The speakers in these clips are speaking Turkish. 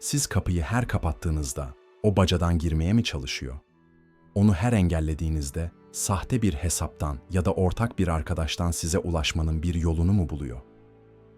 Siz kapıyı her kapattığınızda o bacadan girmeye mi çalışıyor? Onu her engellediğinizde sahte bir hesaptan ya da ortak bir arkadaştan size ulaşmanın bir yolunu mu buluyor?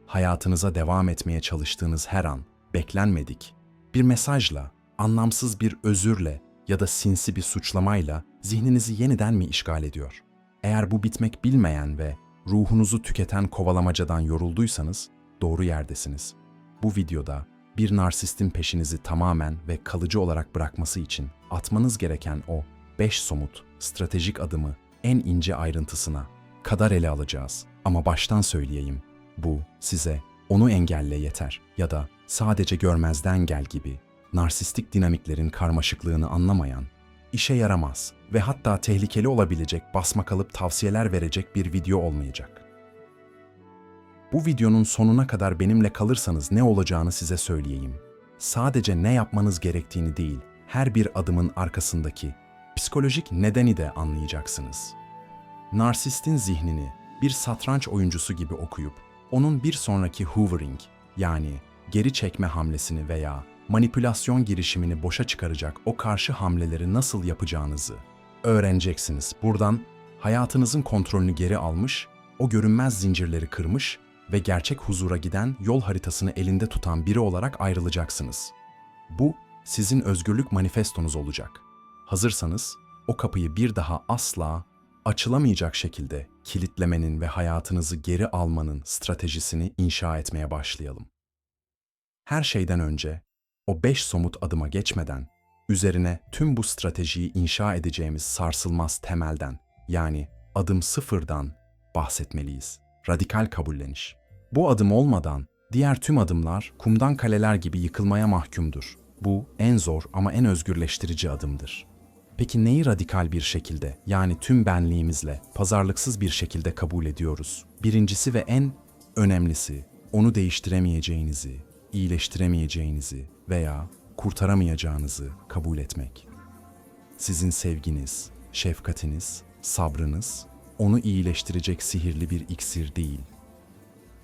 Hayatınıza devam etmeye çalıştığınız her an beklenmedik bir mesajla, anlamsız bir özürle ya da sinsi bir suçlamayla zihninizi yeniden mi işgal ediyor? Eğer bu bitmek bilmeyen ve ruhunuzu tüketen kovalamacadan yorulduysanız doğru yerdesiniz. Bu videoda bir narsistin peşinizi tamamen ve kalıcı olarak bırakması için atmanız gereken o 5 somut, stratejik adımı en ince ayrıntısına kadar ele alacağız. Ama baştan söyleyeyim, bu size onu engelle yeter ya da sadece görmezden gel gibi narsistik dinamiklerin karmaşıklığını anlamayan, işe yaramaz ve hatta tehlikeli olabilecek basmakalıp tavsiyeler verecek bir video olmayacak. Bu videonun sonuna kadar benimle kalırsanız ne olacağını size söyleyeyim. Sadece ne yapmanız gerektiğini değil, her bir adımın arkasındaki psikolojik nedeni de anlayacaksınız. Narsistin zihnini bir satranç oyuncusu gibi okuyup onun bir sonraki hoovering yani geri çekme hamlesini veya manipülasyon girişimini boşa çıkaracak o karşı hamleleri nasıl yapacağınızı öğreneceksiniz. Buradan hayatınızın kontrolünü geri almış, o görünmez zincirleri kırmış ve gerçek huzura giden yol haritasını elinde tutan biri olarak ayrılacaksınız. Bu sizin özgürlük manifestonuz olacak. Hazırsanız o kapıyı bir daha asla açılamayacak şekilde kilitlemenin ve hayatınızı geri almanın stratejisini inşa etmeye başlayalım. Her şeyden önce o beş somut adıma geçmeden üzerine tüm bu stratejiyi inşa edeceğimiz sarsılmaz temelden yani adım sıfırdan bahsetmeliyiz. Radikal kabulleniş. Bu adım olmadan diğer tüm adımlar kumdan kaleler gibi yıkılmaya mahkumdur. Bu en zor ama en özgürleştirici adımdır. Peki neyi radikal bir şekilde yani tüm benliğimizle pazarlıksız bir şekilde kabul ediyoruz? Birincisi ve en önemlisi onu değiştiremeyeceğinizi, iyileştiremeyeceğinizi veya kurtaramayacağınızı kabul etmek. Sizin sevginiz, şefkatiniz, sabrınız onu iyileştirecek sihirli bir iksir değil.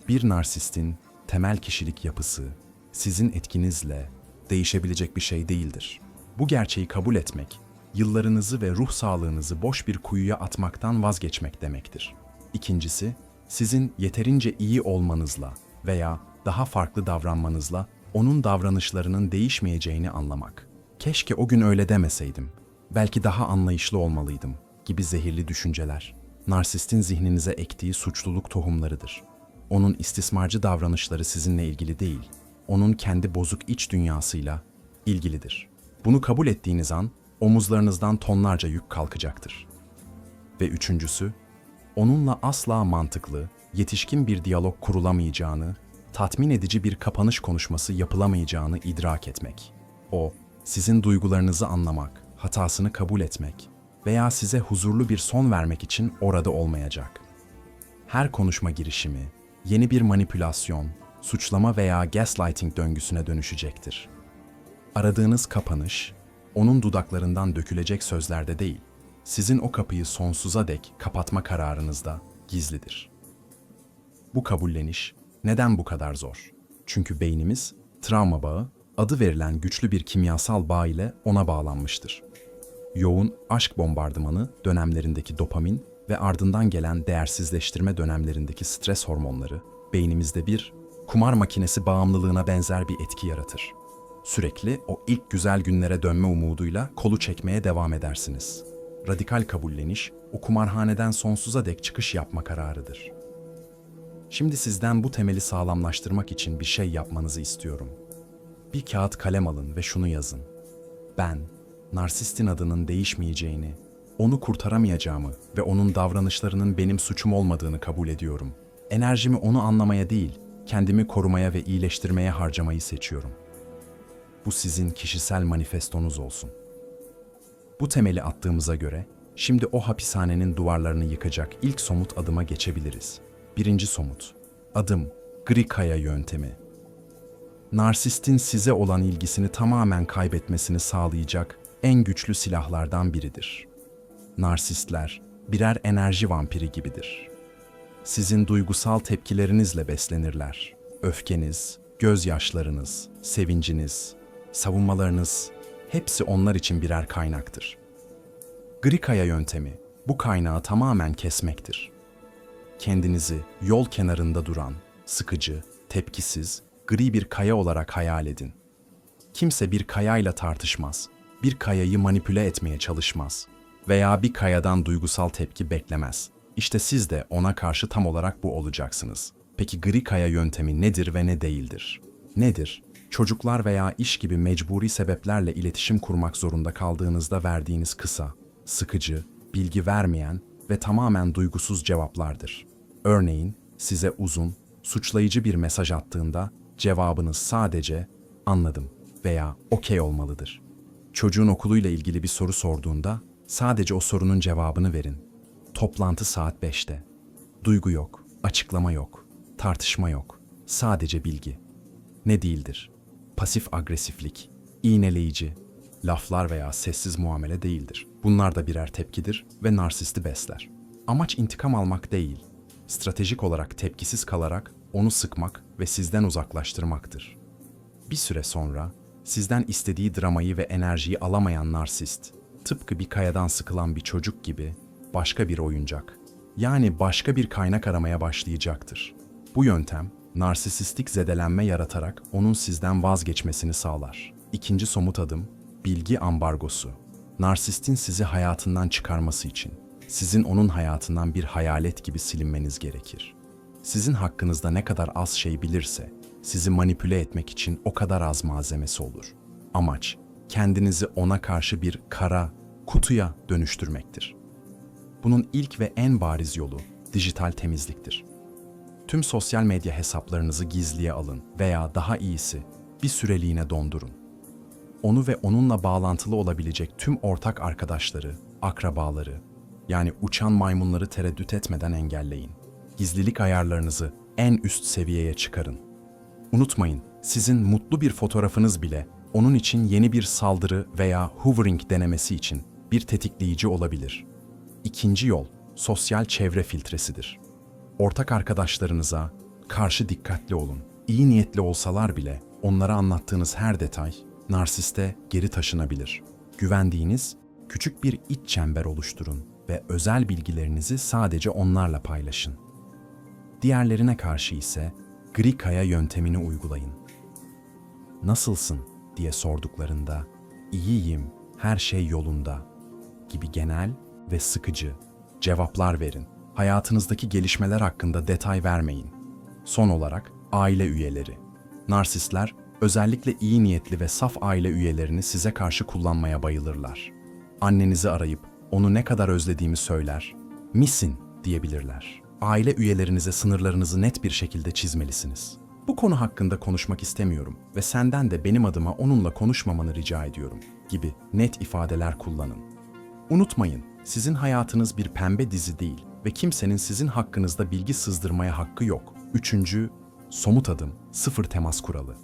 Bir narsistin temel kişilik yapısı sizin etkinizle değişebilecek bir şey değildir. Bu gerçeği kabul etmek, yıllarınızı ve ruh sağlığınızı boş bir kuyuya atmaktan vazgeçmek demektir. İkincisi, sizin yeterince iyi olmanızla veya daha farklı davranmanızla onun davranışlarının değişmeyeceğini anlamak. Keşke o gün öyle demeseydim. Belki daha anlayışlı olmalıydım gibi zehirli düşünceler. Narsistin zihninize ektiği suçluluk tohumlarıdır. Onun istismarcı davranışları sizinle ilgili değil, onun kendi bozuk iç dünyasıyla ilgilidir. Bunu kabul ettiğiniz an omuzlarınızdan tonlarca yük kalkacaktır. Ve üçüncüsü, onunla asla mantıklı, yetişkin bir diyalog kurulamayacağını, tatmin edici bir kapanış konuşması yapılamayacağını idrak etmek. O, sizin duygularınızı anlamak, hatasını kabul etmek veya size huzurlu bir son vermek için orada olmayacak. Her konuşma girişimi, yeni bir manipülasyon, suçlama veya gaslighting döngüsüne dönüşecektir. Aradığınız kapanış, onun dudaklarından dökülecek sözlerde değil, sizin o kapıyı sonsuza dek kapatma kararınızda gizlidir. Bu kabulleniş neden bu kadar zor? Çünkü beynimiz travma bağı, adı verilen güçlü bir kimyasal bağ ile ona bağlanmıştır. Yoğun aşk bombardımanı dönemlerindeki dopamin ve ardından gelen değersizleştirme dönemlerindeki stres hormonları beynimizde bir kumar makinesi bağımlılığına benzer bir etki yaratır. Sürekli o ilk güzel günlere dönme umuduyla kolu çekmeye devam edersiniz. Radikal kabulleniş, o kumarhaneden sonsuza dek çıkış yapma kararıdır. Şimdi sizden bu temeli sağlamlaştırmak için bir şey yapmanızı istiyorum. Bir kağıt kalem alın ve şunu yazın. Ben, narsistin adının değişmeyeceğini, onu kurtaramayacağımı ve onun davranışlarının benim suçum olmadığını kabul ediyorum. Enerjimi onu anlamaya değil, kendimi korumaya ve iyileştirmeye harcamayı seçiyorum. Bu sizin kişisel manifestonuz olsun. Bu temeli attığımıza göre şimdi o hapishanenin duvarlarını yıkacak ilk somut adıma geçebiliriz. Birinci somut. Adım gri kaya yöntemi. Narsistin size olan ilgisini tamamen kaybetmesini sağlayacak en güçlü silahlardan biridir. Narsistler birer enerji vampiri gibidir. Sizin duygusal tepkilerinizle beslenirler. Öfkeniz, gözyaşlarınız, sevinciniz, savunmalarınız hepsi onlar için birer kaynaktır. Gri kaya yöntemi bu kaynağı tamamen kesmektir. Kendinizi yol kenarında duran, sıkıcı, tepkisiz, gri bir kaya olarak hayal edin. Kimse bir kayayla tartışmaz, bir kayayı manipüle etmeye çalışmaz veya bir kayadan duygusal tepki beklemez. İşte siz de ona karşı tam olarak bu olacaksınız. Peki gri kaya yöntemi nedir ve ne değildir? Nedir? Çocuklar veya iş gibi mecburi sebeplerle iletişim kurmak zorunda kaldığınızda verdiğiniz kısa, sıkıcı, bilgi vermeyen ve tamamen duygusuz cevaplardır. Örneğin size uzun, suçlayıcı bir mesaj attığında cevabınız sadece anladım veya okey olmalıdır. Çocuğun okuluyla ilgili bir soru sorduğunda sadece o sorunun cevabını verin. Toplantı saat 5'te. Duygu yok, açıklama yok, tartışma yok. Sadece bilgi. Ne değildir? Pasif agresiflik, iğneleyici, laflar veya sessiz muamele değildir. Bunlar da birer tepkidir ve narsisti besler. Amaç intikam almak değil, stratejik olarak tepkisiz kalarak onu sıkmak ve sizden uzaklaştırmaktır. Bir süre sonra sizden istediği dramayı ve enerjiyi alamayan narsist, tıpkı bir kayadan sıkılan bir çocuk gibi başka bir oyuncak, yani başka bir kaynak aramaya başlayacaktır. Bu yöntem, narsisistik zedelenme yaratarak onun sizden vazgeçmesini sağlar. İkinci somut adım, bilgi ambargosu. Narsistin sizi hayatından çıkarması için, sizin onun hayatından bir hayalet gibi silinmeniz gerekir. Sizin hakkınızda ne kadar az şey bilirse, sizi manipüle etmek için o kadar az malzemesi olur. Amaç, kendinizi ona karşı bir kara kutuya dönüştürmektir. Bunun ilk ve en bariz yolu dijital temizliktir. Tüm sosyal medya hesaplarınızı gizliye alın veya daha iyisi bir süreliğine dondurun. Onu ve onunla bağlantılı olabilecek tüm ortak arkadaşları, akrabaları, yani uçan maymunları tereddüt etmeden engelleyin. Gizlilik ayarlarınızı en üst seviyeye çıkarın. Unutmayın, sizin mutlu bir fotoğrafınız bile onun için yeni bir saldırı veya hovering denemesi için bir tetikleyici olabilir. İkinci yol, sosyal çevre filtresidir. Ortak arkadaşlarınıza karşı dikkatli olun. İyi niyetli olsalar bile onlara anlattığınız her detay narsiste geri taşınabilir. Güvendiğiniz küçük bir iç çember oluşturun ve özel bilgilerinizi sadece onlarla paylaşın. Diğerlerine karşı ise gri kaya yöntemini uygulayın. Nasılsın diye sorduklarında iyiyim, her şey yolunda gibi genel ve sıkıcı cevaplar verin. Hayatınızdaki gelişmeler hakkında detay vermeyin. Son olarak aile üyeleri. Narsistler özellikle iyi niyetli ve saf aile üyelerini size karşı kullanmaya bayılırlar. Annenizi arayıp onu ne kadar özlediğimi söyler, misin diyebilirler. Aile üyelerinize sınırlarınızı net bir şekilde çizmelisiniz. Bu konu hakkında konuşmak istemiyorum ve senden de benim adıma onunla konuşmamanı rica ediyorum gibi net ifadeler kullanın. Unutmayın, sizin hayatınız bir pembe dizi değil ve kimsenin sizin hakkınızda bilgi sızdırmaya hakkı yok. Üçüncü, somut adım, sıfır temas kuralı.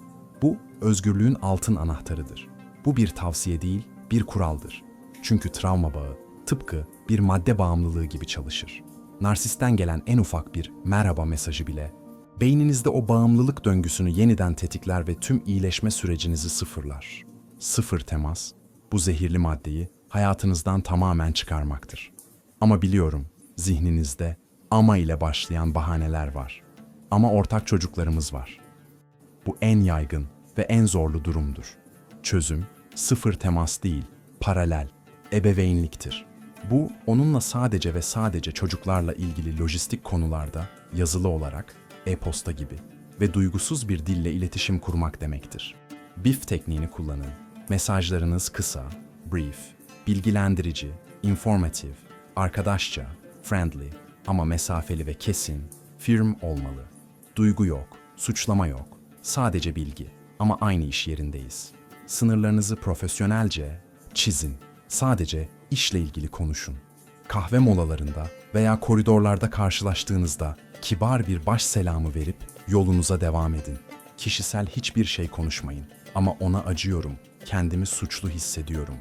Bu, özgürlüğün altın anahtarıdır. Bu bir tavsiye değil, bir kuraldır. Çünkü travma bağı, tıpkı bir madde bağımlılığı gibi çalışır. Narsisten gelen en ufak bir merhaba mesajı bile, beyninizde o bağımlılık döngüsünü yeniden tetikler ve tüm iyileşme sürecinizi sıfırlar. Sıfır temas, bu zehirli maddeyi hayatınızdan tamamen çıkarmaktır. Ama biliyorum, zihninizde ama ile başlayan bahaneler var. Ama ortak çocuklarımız var. Bu en yaygın ve en zorlu durumdur. Çözüm, sıfır temas değil, paralel, ebeveynliktir. Bu, onunla sadece ve sadece çocuklarla ilgili lojistik konularda yazılı olarak, e-posta gibi ve duygusuz bir dille iletişim kurmak demektir. BIF tekniğini kullanın. Mesajlarınız kısa, brief, bilgilendirici, informative, arkadaşça, friendly ama mesafeli ve kesin, firm olmalı. Duygu yok, suçlama yok, sadece bilgi ama aynı iş yerindeyiz. Sınırlarınızı profesyonelce çizin. Sadece işle ilgili konuşun. Kahve molalarında veya koridorlarda karşılaştığınızda kibar bir baş selamı verip yolunuza devam edin. Kişisel hiçbir şey konuşmayın ama ona acıyorum, kendimi suçlu hissediyorum.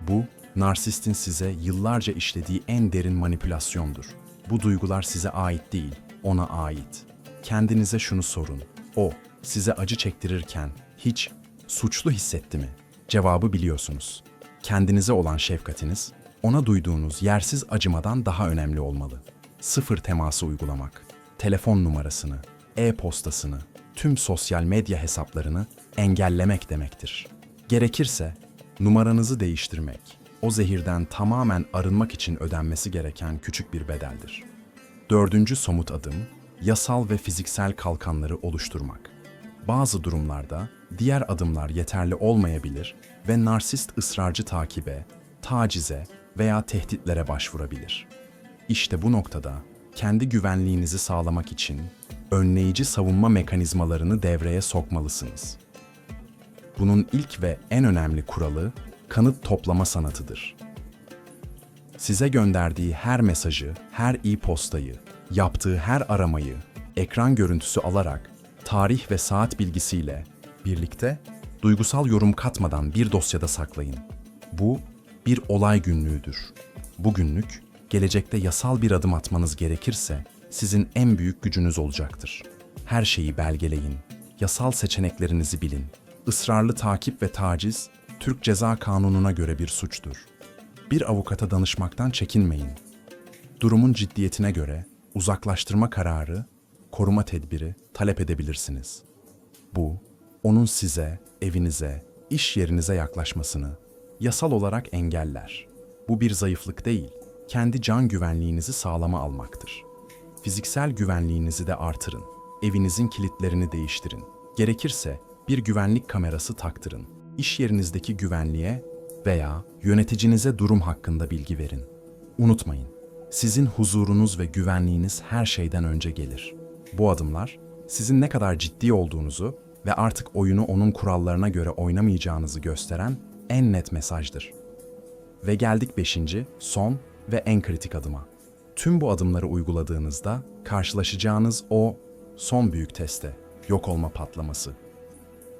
Bu, narsistin size yıllarca işlediği en derin manipülasyondur. Bu duygular size ait değil, ona ait. Kendinize şunu sorun. O, size acı çektirirken hiç suçlu hissetti mi? Cevabı biliyorsunuz. Kendinize olan şefkatiniz, ona duyduğunuz yersiz acımadan daha önemli olmalı. Sıfır teması uygulamak, telefon numarasını, e-postasını, tüm sosyal medya hesaplarını engellemek demektir. Gerekirse numaranızı değiştirmek, o zehirden tamamen arınmak için ödenmesi gereken küçük bir bedeldir. Dördüncü somut adım, yasal ve fiziksel kalkanları oluşturmak. Bazı durumlarda diğer adımlar yeterli olmayabilir ve narsist ısrarcı takibe, tacize veya tehditlere başvurabilir. İşte bu noktada kendi güvenliğinizi sağlamak için önleyici savunma mekanizmalarını devreye sokmalısınız. Bunun ilk ve en önemli kuralı kanıt toplama sanatıdır. Size gönderdiği her mesajı, her e-postayı, yaptığı her aramayı, ekran görüntüsü alarak tarih ve saat bilgisiyle birlikte duygusal yorum katmadan bir dosyada saklayın. Bu bir olay günlüğüdür. Bu günlük gelecekte yasal bir adım atmanız gerekirse sizin en büyük gücünüz olacaktır. Her şeyi belgeleyin. Yasal seçeneklerinizi bilin. Israrlı takip ve taciz Türk Ceza Kanunu'na göre bir suçtur. Bir avukata danışmaktan çekinmeyin. Durumun ciddiyetine göre uzaklaştırma kararı, koruma tedbiri talep edebilirsiniz. Bu, onun size, evinize, iş yerinize yaklaşmasını yasal olarak engeller. Bu bir zayıflık değil, kendi can güvenliğinizi sağlama almaktır. Fiziksel güvenliğinizi de artırın. Evinizin kilitlerini değiştirin. Gerekirse bir güvenlik kamerası taktırın. İş yerinizdeki güvenliğe veya yöneticinize durum hakkında bilgi verin. Unutmayın, sizin huzurunuz ve güvenliğiniz her şeyden önce gelir. Bu adımlar sizin ne kadar ciddi olduğunuzu ve artık oyunu onun kurallarına göre oynamayacağınızı gösteren en net mesajdır. Ve geldik beşinci, son ve en kritik adıma. Tüm bu adımları uyguladığınızda karşılaşacağınız o son büyük teste, yok olma patlaması.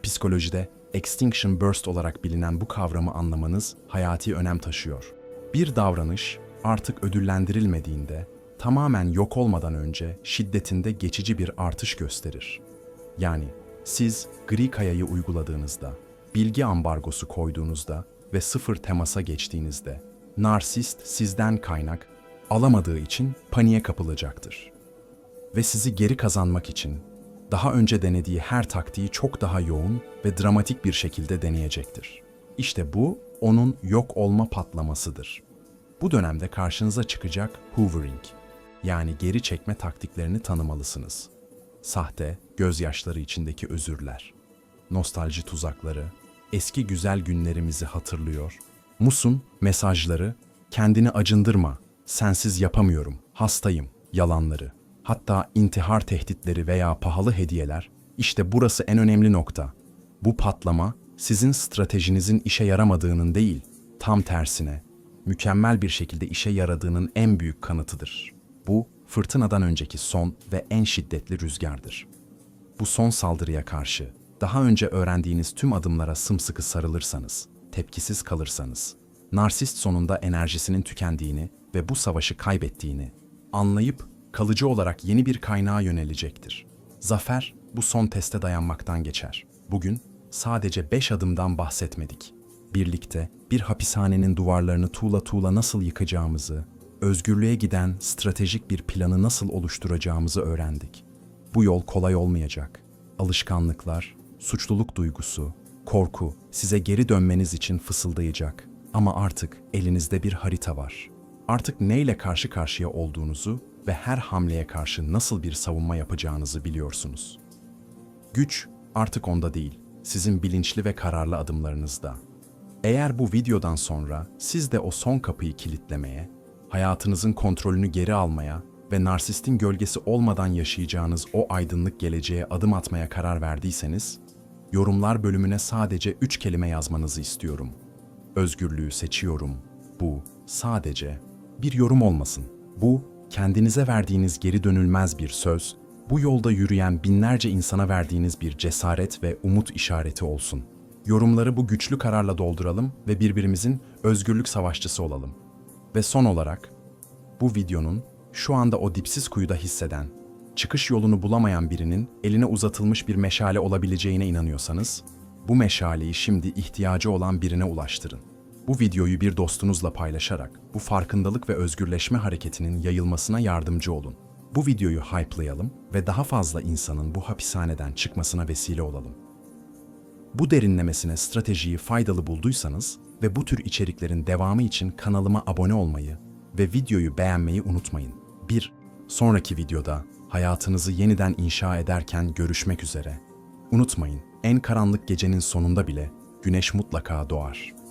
Psikolojide extinction burst olarak bilinen bu kavramı anlamanız hayati önem taşıyor. Bir davranış artık ödüllendirilmediğinde tamamen yok olmadan önce şiddetinde geçici bir artış gösterir. Yani siz gri kayayı uyguladığınızda, bilgi ambargosu koyduğunuzda ve sıfır temasa geçtiğinizde, narsist sizden kaynak alamadığı için paniğe kapılacaktır. Ve sizi geri kazanmak için daha önce denediği her taktiği çok daha yoğun ve dramatik bir şekilde deneyecektir. İşte bu onun yok olma patlamasıdır. Bu dönemde karşınıza çıkacak hoovering yani geri çekme taktiklerini tanımalısınız. Sahte, gözyaşları içindeki özürler, nostalji tuzakları, eski güzel günlerimizi hatırlıyor. Musun mesajları, kendini acındırma, sensiz yapamıyorum, hastayım, yalanları. Hatta intihar tehditleri veya pahalı hediyeler, işte burası en önemli nokta. Bu patlama sizin stratejinizin işe yaramadığının değil, tam tersine mükemmel bir şekilde işe yaradığının en büyük kanıtıdır. Bu fırtınadan önceki son ve en şiddetli rüzgardır. Bu son saldırıya karşı daha önce öğrendiğiniz tüm adımlara sımsıkı sarılırsanız, tepkisiz kalırsanız, narsist sonunda enerjisinin tükendiğini ve bu savaşı kaybettiğini anlayıp kalıcı olarak yeni bir kaynağa yönelecektir. Zafer bu son teste dayanmaktan geçer. Bugün sadece beş adımdan bahsetmedik. Birlikte bir hapishanenin duvarlarını tuğla tuğla nasıl yıkacağımızı, özgürlüğe giden stratejik bir planı nasıl oluşturacağımızı öğrendik. Bu yol kolay olmayacak. Alışkanlıklar, suçluluk duygusu, korku size geri dönmeniz için fısıldayacak. Ama artık elinizde bir harita var. Artık neyle karşı karşıya olduğunuzu ve her hamleye karşı nasıl bir savunma yapacağınızı biliyorsunuz. Güç artık onda değil, sizin bilinçli ve kararlı adımlarınızda. Eğer bu videodan sonra siz de o son kapıyı kilitlemeye, hayatınızın kontrolünü geri almaya ve narsistin gölgesi olmadan yaşayacağınız o aydınlık geleceğe adım atmaya karar verdiyseniz, yorumlar bölümüne sadece üç kelime yazmanızı istiyorum. Özgürlüğü seçiyorum. Bu sadece bir yorum olmasın. Bu kendinize verdiğiniz geri dönülmez bir söz, bu yolda yürüyen binlerce insana verdiğiniz bir cesaret ve umut işareti olsun. Yorumları bu güçlü kararla dolduralım ve birbirimizin özgürlük savaşçısı olalım. Ve son olarak, bu videonun şu anda o dipsiz kuyuda hisseden, çıkış yolunu bulamayan birinin eline uzatılmış bir meşale olabileceğine inanıyorsanız, Bu meşaleyi şimdi ihtiyacı olan birine ulaştırın. Bu videoyu bir dostunuzla paylaşarak bu farkındalık ve özgürleşme hareketinin yayılmasına yardımcı olun. Bu videoyu hype'layalım ve daha fazla insanın bu hapishaneden çıkmasına vesile olalım. Bu derinlemesine stratejiyi faydalı bulduysanız ve bu tür içeriklerin devamı için kanalıma abone olmayı ve videoyu beğenmeyi unutmayın. Bir sonraki videoda hayatınızı yeniden inşa ederken görüşmek üzere. Unutmayın, en karanlık gecenin sonunda bile güneş mutlaka doğar.